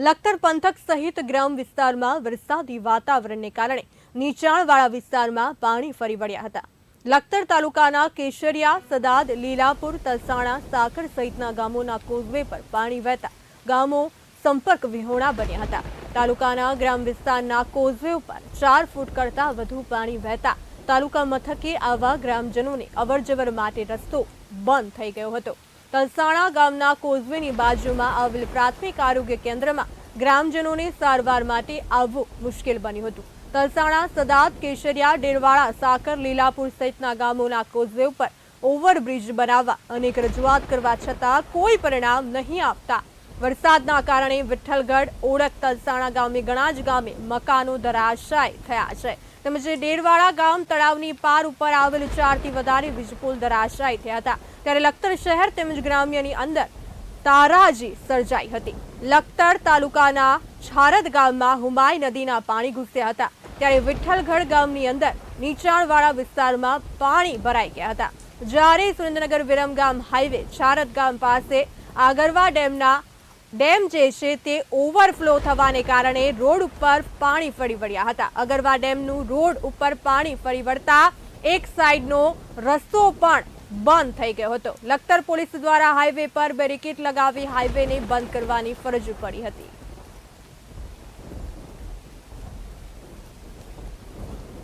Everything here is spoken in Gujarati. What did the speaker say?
લખતર પંથક સહિત ગ્રામ વિસ્તારમાં વરસાદી વાતાવરણને કારણે નીચાણવાળા વિસ્તારમાં પાણી ફરી વળ્યા હતા. લખતર તાલુકાના કેશરિયા, સદાદ, લીલાપુર, તલસાણા, સાકર સહિતના ગામોના કોઝવે પર પાણી વહેતા ગામો સંપર્ક વિહોણા બન્યા હતા. તાલુકાના ગ્રામ વિસ્તારના કોઝવે ઉપર ચાર ફૂટ કરતાં વધુ પાણી વહેતા તાલુકા મથકે આવા ગ્રામજનોને અવરજવર માટે રસ્તો બંધ થઈ ગયો હતો. તલસાણા ગામના કોઝવેની બાજુમાં આવેલ પ્રાથમિક આરોગ્ય કેન્દ્રમાં ગ્રામજનોને સારવાર માટે આવવું મુશ્કેલ બન્યું હતું. તલસાણા, સદાત, કેશરિયા, ડેરવાડા, સાકર, લીલાપુર સહિતના ગામોના કોઝવે ઉપર ઓવરબ્રિજ બનાવવા અનેક રજૂઆત કરવા છતાં કોઈ પરિણામ નહીં આપતા વરસાદના કારણે વિઠ્ઠલગઢ, ઓળખ, તલસાણા ગામે ઘણા જ ગામે મકાનો ધરાશાય થયા છે. તેમજ ડેરવાડા ગામ તળાવની પાર ઉપર આવેલ ચારથી વધારે વીજપોલ ધરાશાય થયા હતા. ત્યારે લખતર શહેર તેમજ ગ્રામ્યની અંદર તારાજી સર્જાઈ હતી. લખતર તાલુકાના છારદ ગામમાં હુમાઈ નદીના પાણી ઘૂસ્યા હતા. ત્યારે વિઠ્ઠલગઢ ગામની અંદર નીચાણવાળા વિસ્તારમાં પાણી ભરાઈ ગયા હતા. જ્યારે સુરેન્દ્રનગર વિરમગામ હાઈવે, છારદ ગામ પાસે આગરવા ડેમના ડેમ જે છે તે ઓવરફ્લો થવાને કારણે રોડ ઉપર પાણી ફરી વળ્યા હતા. અગરવા ડેમનું રોડ ઉપર પાણી ફરી વળતા એક સાઈડનો રસ્તો પણ બંધ થઈ ગયો હતો. લખતર પોલીસ દ્વારા હાઈવે પર બેરિકેડ લગાવી હાઈવેને બંધ કરવાની ફરજ પડી હતી.